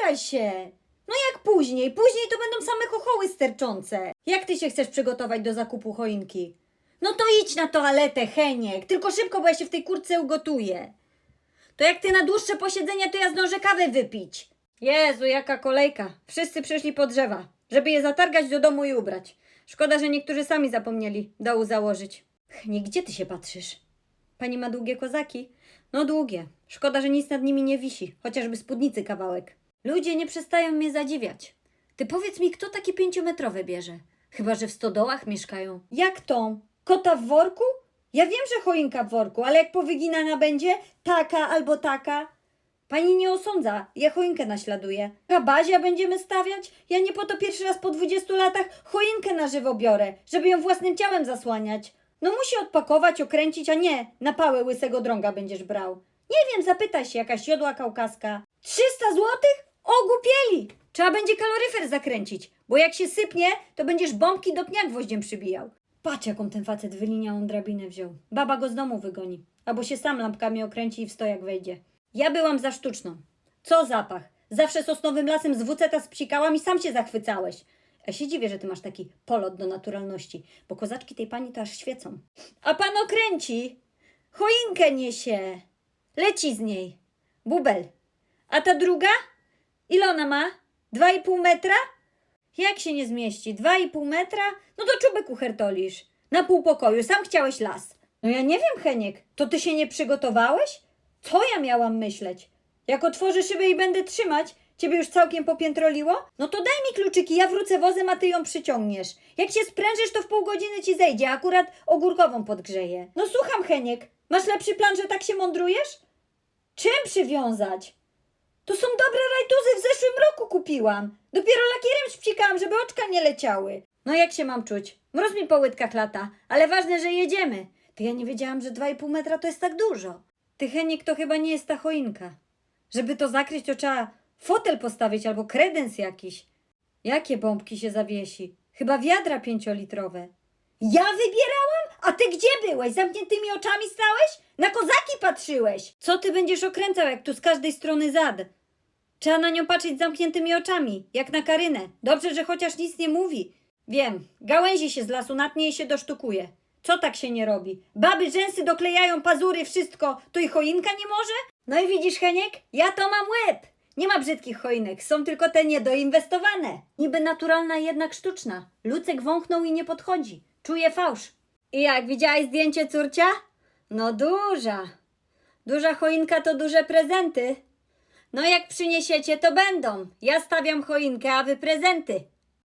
zabieraj się. No jak później? Później to będą same chochoły sterczące. Jak ty się chcesz przygotować do zakupu choinki? No to idź na toaletę, Heniek. Tylko szybko, bo ja się w tej kurce ugotuję. To jak ty na dłuższe posiedzenia, to ja zdążę kawę wypić. Jezu, jaka kolejka. Wszyscy przyszli po drzewa, żeby je zatargać do domu i ubrać. Szkoda, że niektórzy sami zapomnieli dołu założyć. Nie, gdzie ty się patrzysz? Pani ma długie kozaki? No długie. Szkoda, że nic nad nimi nie wisi, chociażby spódnicy kawałek. Ludzie nie przestają mnie zadziwiać. Ty powiedz mi, kto takie pięciometrowe bierze? Chyba, że w stodołach mieszkają. Jak to? Kota w worku? Ja wiem, że choinka w worku, ale jak powyginana będzie, taka albo taka. Pani nie osądza, ja choinkę naśladuję. Kabazia będziemy stawiać? Ja nie po to pierwszy raz po 20 latach choinkę na żywo biorę, żeby ją własnym ciałem zasłaniać. No musi odpakować, okręcić, a nie na pałę łysego drąga będziesz brał. Nie wiem, zapytaj się, jakaś jodła kaukaska. 300 złotych? Ogłupieli! Trzeba będzie kaloryfer zakręcić, bo jak się sypnie, to będziesz bombki do pnia gwoździem przybijał. Patrz, jaką ten facet wyliniałą drabinę wziął. Baba go z domu wygoni. Albo się sam lampkami okręci i w stojak wejdzie. Ja byłam za sztuczną. Co zapach? Zawsze sosnowym lasem z wuceta spsikałam i sam się zachwycałeś. Ja się dziwię, że ty masz taki polot do naturalności, bo kozaczki tej pani to aż świecą. A pan okręci? Choinkę niesie. Leci z niej. Bubel. A ta druga? Ile ona ma? Dwa i pół metra? Jak się nie zmieści? Dwa i pół metra? No to czubek uchertolisz. Na pół pokoju. Sam chciałeś las. No ja nie wiem, Heniek. To ty się nie przygotowałeś? Co ja miałam myśleć? Jak otworzę szybę i będę trzymać, ciebie już całkiem popiętroliło? No to daj mi kluczyki, ja wrócę wozem, a ty ją przyciągniesz. Jak się sprężysz, to w pół godziny ci zejdzie, akurat ogórkową podgrzeję. No słucham, Heniek. Masz lepszy plan, że tak się mądrujesz? Czym przywiązać? To są dobre rajtuzy, w zeszłym roku kupiłam. Dopiero lakierem szpcikałam, żeby oczka nie leciały. No jak się mam czuć? Mróz mi po łydkach lata, ale ważne, że jedziemy. To ja nie wiedziałam, że 2,5 metra to jest tak dużo. Ty, Henik, to chyba nie jest ta choinka. Żeby to zakryć, to trzeba fotel postawić albo kredens jakiś. Jakie bombki się zawiesi? Chyba wiadra pięciolitrowe. Ja wybierałam? A ty gdzie byłeś? Zamkniętymi oczami stałeś? Na kozaki patrzyłeś? Co ty będziesz okręcał, jak tu z każdej strony zad? Trzeba na nią patrzeć z zamkniętymi oczami, jak na Karynę. Dobrze, że chociaż nic nie mówi. Wiem, gałęzi się z lasu natnie i się dosztukuje. Co tak się nie robi? Baby rzęsy doklejają pazury, wszystko, to i choinka nie może? No i widzisz, Heniek, ja to mam łeb. Nie ma brzydkich choinek, są tylko te niedoinwestowane. Niby naturalna, jednak sztuczna. Lucek wąchnął i nie podchodzi. Czuje fałsz. I jak, widziałaś zdjęcie córcia? No duża. Duża choinka to duże prezenty. No jak przyniesiecie, to będą. Ja stawiam choinkę, a wy prezenty.